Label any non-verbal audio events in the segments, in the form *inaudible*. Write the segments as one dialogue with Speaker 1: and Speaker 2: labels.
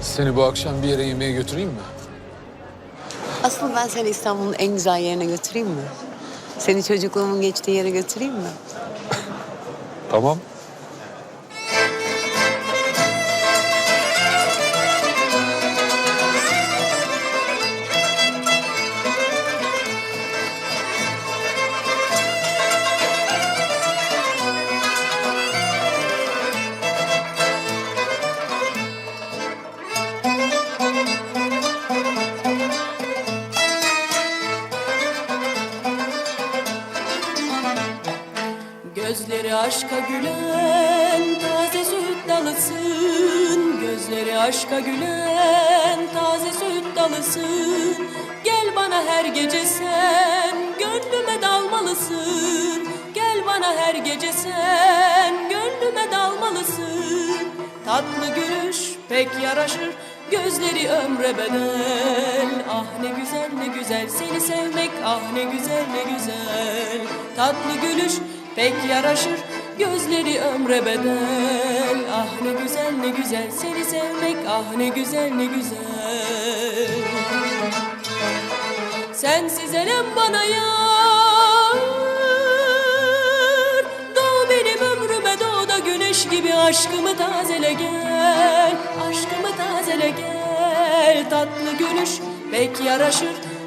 Speaker 1: Seni bu akşam bir yere yemeğe götüreyim mi?
Speaker 2: Asıl ben seni İstanbul'un en güzel yerine götüreyim mi? Seni çocukluğumun geçtiği yere götüreyim mi?
Speaker 1: Tamam.
Speaker 3: Aşka gülen taze süt dalısın. Gözleri aşka gülen taze süt dalısın. Gel bana her gece sen gönlüme dalmalısın. Gel bana her gece sen gönlüme dalmalısın. Tatlı gülüş pek yaraşır Gözleri ömre bedel. Ah ne güzel ne güzel seni sevmek Ah ne güzel ne güzel. Tatlı gülüş pek yaraşır Gözleri ömre bedel. Ah ne güzel ne güzel. Seni sevmek Ah ne güzel ne güzel. Sensiz elem bana yar. Doğ benim ömrüme doğ da güneş gibi Aşkımı tazele gel. Aşkımı tazele gel. Tatlı gülüş pek yaraşır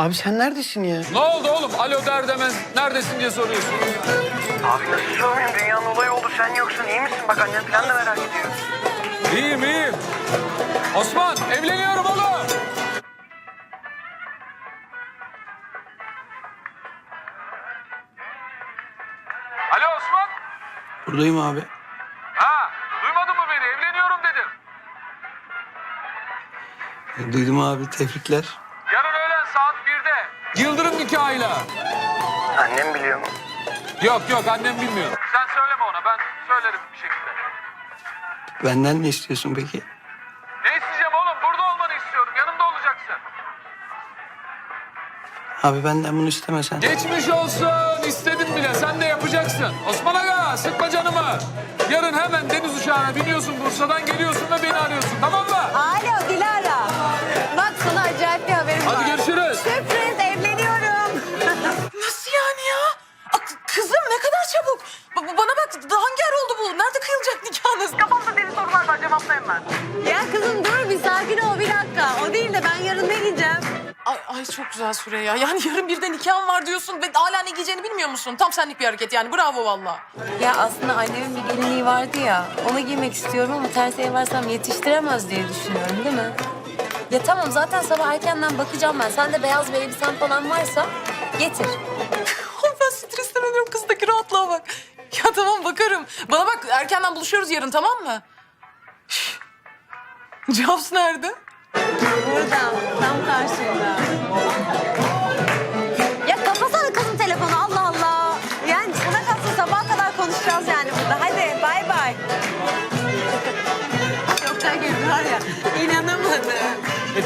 Speaker 4: Abi sen neredesin ya?
Speaker 1: Ne oldu oğlum? Alo der demez neredesin diye soruyorsun.
Speaker 5: Abi nasıl sormayayım? Dünyanın olayı oldu. Sen yoksun. İyi misin? Bak annem falan da merak ediyor.
Speaker 1: İyiyim iyiyim. Osman evleniyorum oğlum. Alo Osman.
Speaker 4: Buradayım abi.
Speaker 1: Ha, duymadın mı beni? Evleniyorum dedim.
Speaker 4: E, Duydum abi tebrikler.
Speaker 1: Yarın öğlen saat 1'de. Yıldırım nikahıyla.
Speaker 5: Annem biliyor mu?
Speaker 1: Yok yok annem bilmiyor. Sen söyleme ona ben söylerim bir şekilde.
Speaker 4: Benden ne istiyorsun peki?
Speaker 1: Ne isteyeceğim oğlum? Burada olmanı istiyorum. Yanımda olacaksın.
Speaker 4: Abi benden bunu istemesen.
Speaker 1: Geçmiş olsun. İstedim bile. Sen de yapacaksın. Osman Aga sıkma canımı. Yarın hemen deniz uçağına biniyorsun Bursa'dan geliyorsun ve beni arıyorsun. Tamam mı?
Speaker 6: Güzel Süreyya. Yani *laughs* yarın bir de nikahın var diyorsun ve hala ne giyeceğini bilmiyor musun? Tam senlik bir hareket yani. Bravo valla.
Speaker 2: Ya aslında annemin bir gelinliği vardı ya. Onu giymek istiyorum ama tersiye varsam yetiştiremez diye düşünüyorum değil mi? Ya tamam zaten sabah erkenden bakacağım ben. Sen de beyaz bir elbisen falan varsa getir. *laughs*
Speaker 6: Ay ben stresten ölüyorum kızdaki rahatlığa bak. Ya tamam bakarım. Bana bak erkenden buluşuyoruz yarın tamam mı? Jaws nerede?
Speaker 2: Burada,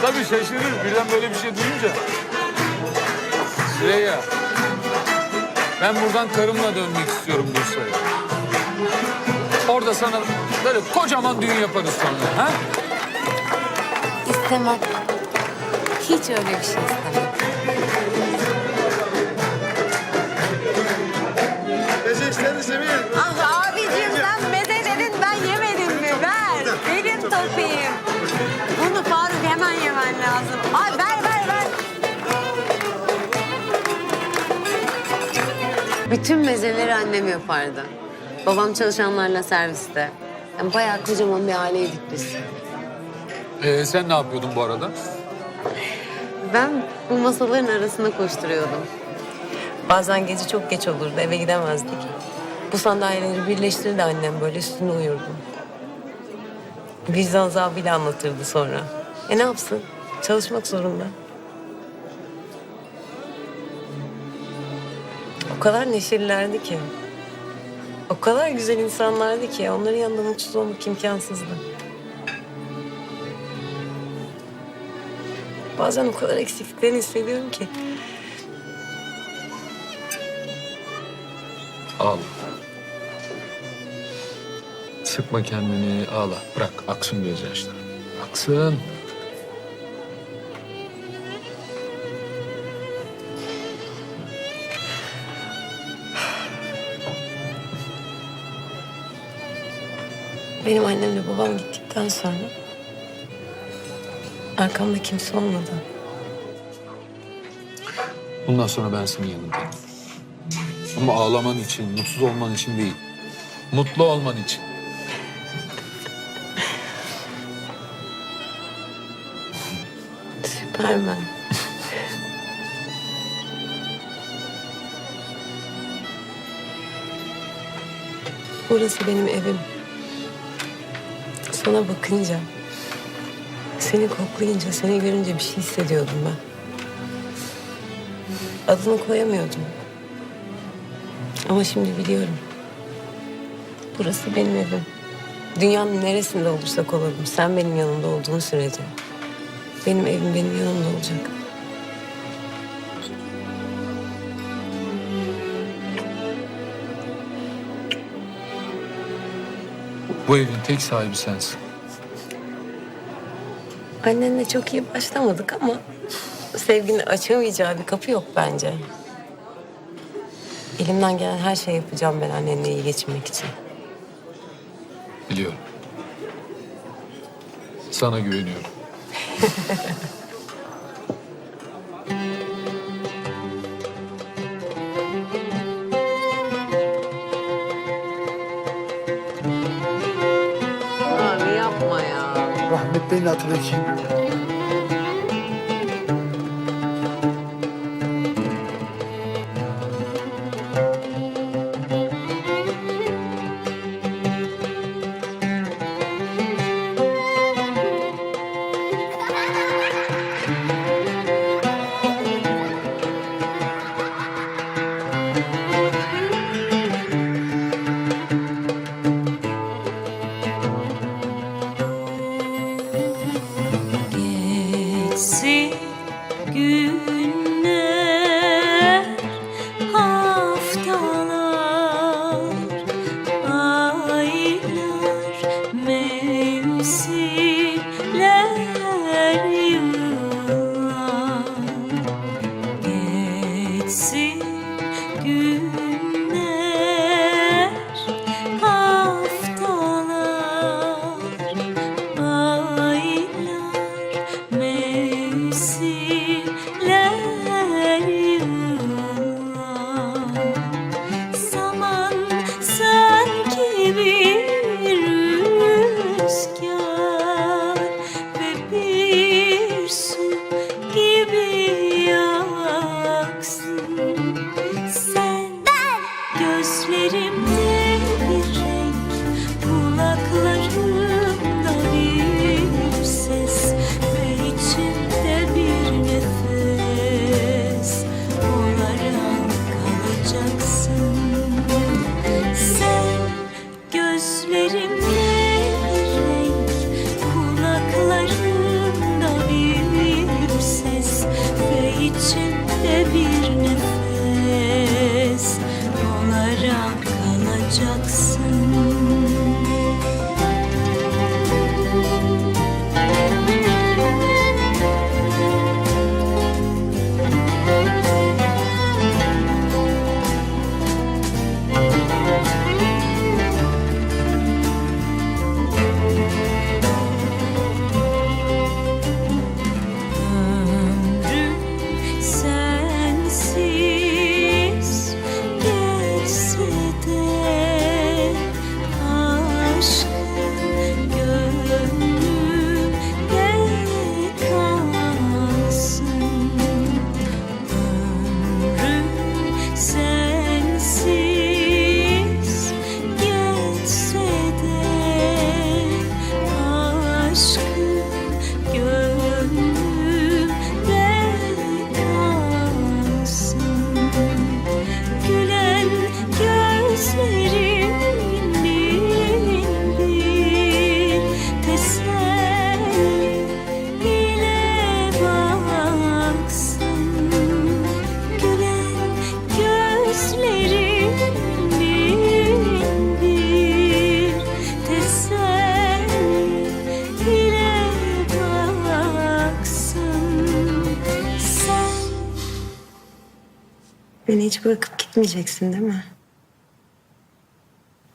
Speaker 1: tabii şaşırır birden böyle bir şey duyunca. Süreyya. Ben buradan karımla dönmek istiyorum Bursa'ya. Orada sana böyle kocaman düğün yaparız sonra. Ha?
Speaker 2: İstemem. Hiç öyle bir şey istemem. Ah abicim sen meze dedin ben yemedim mi? Ver. Benim topiğim. Faruk hemen yemen lazım. Ay ver ver ver. Bütün mezeleri annem yapardı. Babam çalışanlarla serviste. Yani bayağı kocaman bir aileydik biz.
Speaker 1: Ee, sen ne yapıyordun bu arada?
Speaker 2: Ben bu masaların arasında koşturuyordum. Bazen gece çok geç olurdu, eve gidemezdik. Bu sandalyeleri birleştirirdi annem böyle üstüne uyurdum. Vicdan azabıyla anlatırdı sonra. E ne yapsın? Çalışmak zorunda. O kadar neşelilerdi ki. O kadar güzel insanlardı ki. Onların yanında mutsuz olmak imkansızdı. Bazen o kadar eksikliklerini hissediyorum ki.
Speaker 1: Ağla. Sıkma kendini, ağla. Bırak, aksın gözyaşları. Aksın.
Speaker 2: Benim annemle babam gittikten sonra arkamda kimse olmadı.
Speaker 1: Bundan sonra ben senin yanındayım. Ama ağlaman için, mutsuz olman için değil. Mutlu olman için.
Speaker 2: Süpermen. Burası benim evim. Sana bakınca, seni koklayınca, seni görünce bir şey hissediyordum ben. Adını koyamıyordum. Ama şimdi biliyorum. Burası benim evim. Dünyanın neresinde olursak olalım, sen benim yanımda olduğun sürece benim evim benim yanımda olacak.
Speaker 1: Bu evin tek sahibi sensin.
Speaker 2: Annenle çok iyi başlamadık ama sevginin açamayacağı bir kapı yok bence. Elimden gelen her şeyi yapacağım ben annenle iyi geçinmek için.
Speaker 1: Biliyorum. Sana güveniyorum.
Speaker 2: Abi yapma ya.
Speaker 7: Rahmetlerin hatırı için.
Speaker 3: sim
Speaker 2: Jackson. Hiç bırakıp gitmeyeceksin değil mi?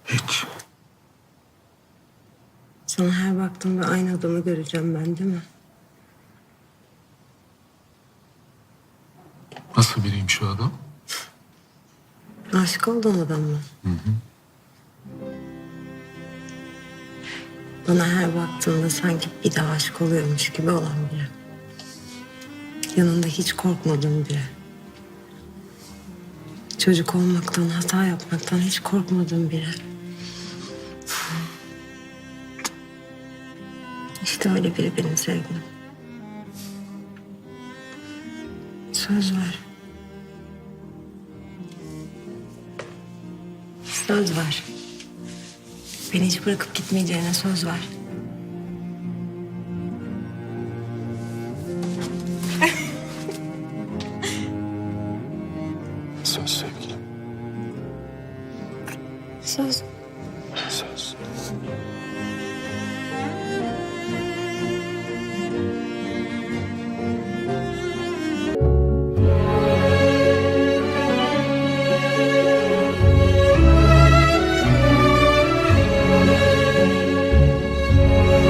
Speaker 7: Hiç.
Speaker 2: Sana her baktığımda aynı adamı göreceğim ben değil mi?
Speaker 1: Nasıl biriyim şu adam?
Speaker 2: Aşık olduğun adam mı? Bana her baktığında sanki bir daha aşık oluyormuş gibi olan biri. Yanında hiç korkmadığım biri. Çocuk olmaktan, hata yapmaktan hiç korkmadığım biri. İşte öyle biri benim sevgilim. Söz ver. Söz ver. Beni hiç bırakıp gitmeyeceğine söz ver.
Speaker 1: Söz sevgilim.
Speaker 2: Söz.
Speaker 1: Söz.